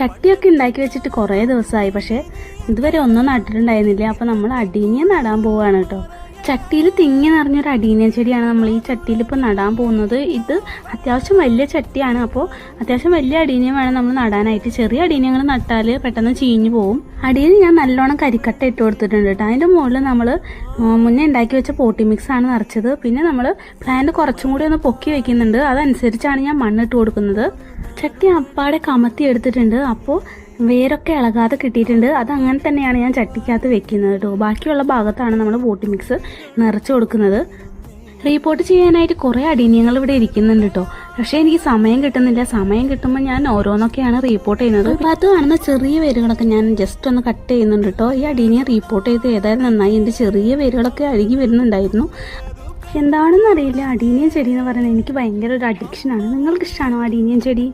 ചട്ടിയൊക്കെ ഉണ്ടാക്കി വെച്ചിട്ട് കുറേ ദിവസമായി. പക്ഷേ ഇതുവരെ ഒന്നും നട്ടിട്ടുണ്ടായിരുന്നില്ല. അപ്പോൾ നമ്മൾ അടീനിയം നടാൻ പോവാണ് കേട്ടോ. ചട്ടിയിൽ തിങ്ങി നിറഞ്ഞൊരു അടീനിയ ചെടിയാണ് നമ്മൾ ഈ ചട്ടിയിൽ ഇപ്പോൾ നടാൻ പോകുന്നത്. ഇത് അത്യാവശ്യം വലിയ ചട്ടിയാണ്. അപ്പോൾ അത്യാവശ്യം വലിയ അടീനിയം വേണം നമ്മൾ നടാനായിട്ട്. ചെറിയ അടീനിയങ്ങൾ നട്ടാൽ പെട്ടെന്ന് ചീഞ്ഞു പോകും അടിയിൽ ഞാൻ നല്ലോണം കരിക്കട്ട ഇട്ട് കൊടുത്തിട്ടുണ്ട് കേട്ടോ. അതിന്റെ മുകളിൽ നമ്മൾ മുന്നേ ഉണ്ടാക്കി വെച്ച പോട്ടി മിക്സ് ആണ് നിറച്ചത്. പിന്നെ നമ്മൾ പ്ലാന്റ് കുറച്ചും കൂടി ഒന്ന് പൊക്കി വെക്കുന്നുണ്ട്. അതനുസരിച്ചാണ് ഞാൻ മണ്ണിട്ട് കൊടുക്കുന്നത്. ചട്ടി അപ്പാടെ കമത്തി എടുത്തിട്ടുണ്ട്. അപ്പോൾ വേരൊക്കെ ഇളകാതെ കിട്ടിയിട്ടുണ്ട്. അത് അങ്ങനെ തന്നെയാണ് ഞാൻ ചട്ടിക്കകത്ത് വെക്കുന്നത് കേട്ടോ. ബാക്കിയുള്ള ഭാഗത്താണ് നമ്മൾ ബോട്ടി മിക്സ് നിറച്ച് കൊടുക്കുന്നത്. റീപോർട്ട് ചെയ്യാനായിട്ട് കുറേ അടീനിയങ്ങൾ ഇവിടെ ഇരിക്കുന്നുണ്ട് കേട്ടോ. പക്ഷെ എനിക്ക് സമയം കിട്ടുന്നില്ല. സമയം കിട്ടുമ്പോൾ ഞാൻ ഓരോന്നൊക്കെയാണ് റീപോർട്ട് ചെയ്യുന്നത്. ഭാഗത്ത് കാണുന്ന ചെറിയ വേരുകളൊക്കെ ഞാൻ ജസ്റ്റ് ഒന്ന് കട്ട് ചെയ്യുന്നുണ്ട് കേട്ടോ. ഈ അടിനിയെ റീപോർട്ട് ചെയ്ത് ഏതായാലും നന്നായി എന്റെ ചെറിയ വേരുകളൊക്കെ അഴുകി വരുന്നുണ്ടായിരുന്നു. എന്താണെന്നറിയില്ല. അടീനിയൻ ചെടി എന്ന് പറയുന്നത് എനിക്ക് ഭയങ്കര ഒരു അഡിക്ഷനാണ് നിങ്ങൾക്ക് ഇഷ്ടമാണോ അടീനിയൻ ചെടി?